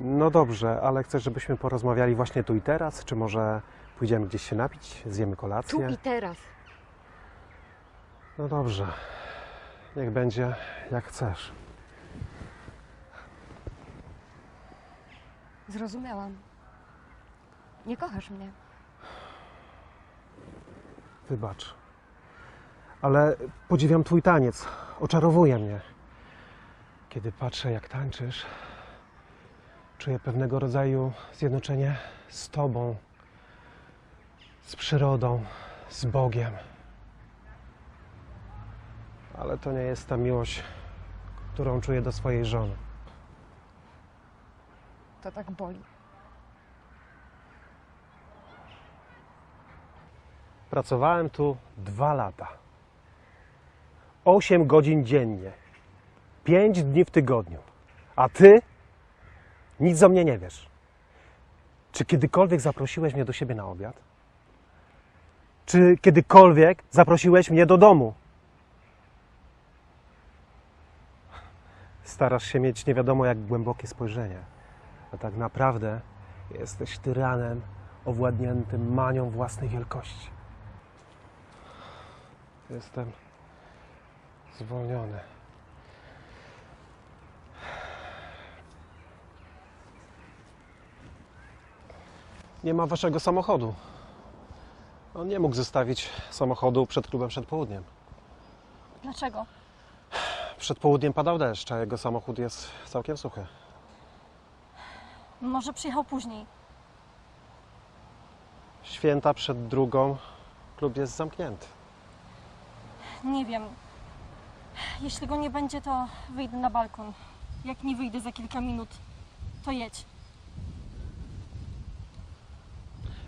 No dobrze, ale chcesz, żebyśmy porozmawiali właśnie tu i teraz? Czy może pójdziemy gdzieś się napić, zjemy Tu kolację? i teraz. No dobrze. Niech będzie jak chcesz. Zrozumiałam. Nie kochasz mnie. Wybacz. Ale podziwiam twój taniec. Oczarowuje mnie. Kiedy patrzę, jak tańczysz, czuję pewnego rodzaju zjednoczenie z tobą, z przyrodą, z Bogiem. Ale to nie jest ta miłość, którą czuję do swojej żony. To tak boli. Pracowałem tu dwa lata. Osiem godzin dziennie. Pięć dni w tygodniu. A ty nic o mnie nie wiesz. Czy kiedykolwiek zaprosiłeś mnie do siebie na obiad? Czy kiedykolwiek zaprosiłeś mnie do domu? Starasz się mieć nie wiadomo jak głębokie spojrzenie, a tak naprawdę jesteś tyranem owładniętym manią własnej wielkości. Jestem zwolniony. Nie ma waszego samochodu. On nie mógł zostawić samochodu przed klubem przed południem. Dlaczego? Przed południem padał deszcz, a jego samochód jest całkiem suchy. Może przyjechał później. Święta przed drugą klub jest zamknięty. Nie wiem. Jeśli go nie będzie, to wyjdę na balkon. Jak nie wyjdę za kilka minut, to jedź.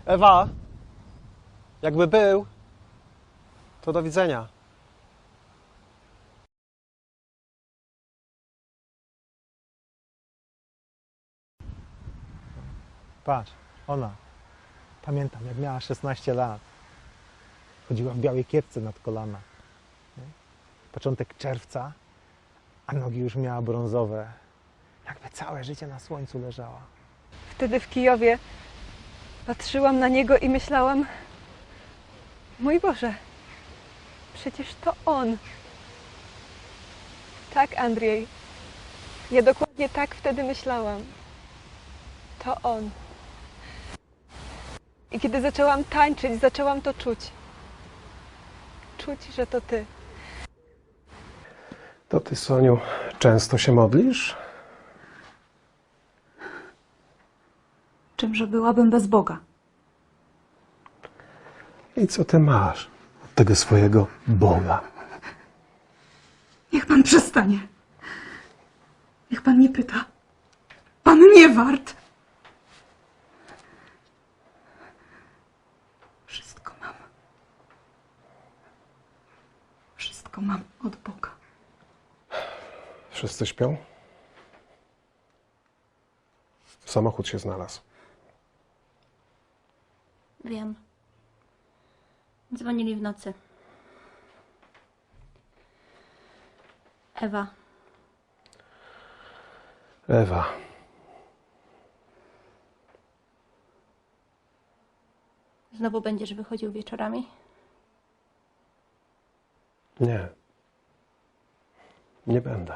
Ewa, jakby był, to do widzenia. Patrz, ona. Pamiętam, jak miała 16 lat. Chodziła w białej kiepce nad kolana. Nie? Początek czerwca, a nogi już miała brązowe. Jakby całe życie na słońcu leżała. Wtedy w Kijowie patrzyłam na niego i myślałam: Mój Boże, przecież to on. Tak, Andrzej. Ja dokładnie tak wtedy myślałam. To on. I kiedy zaczęłam tańczyć, zaczęłam to czuć. Czuć, że to ty. To ty, Soniu, często się modlisz? Czymże byłabym bez Boga? I co ty masz od tego swojego Boga? Niech pan przestanie. Niech pan nie pyta. Pan nie wart. Wszystko mam. Wszystko mam od Boga. Wszyscy śpią? Samochód się znalazł. Wiem. Dzwonili w nocy. Ewa, Ewa, znowu będziesz wychodził wieczorami? nie. Nie będę.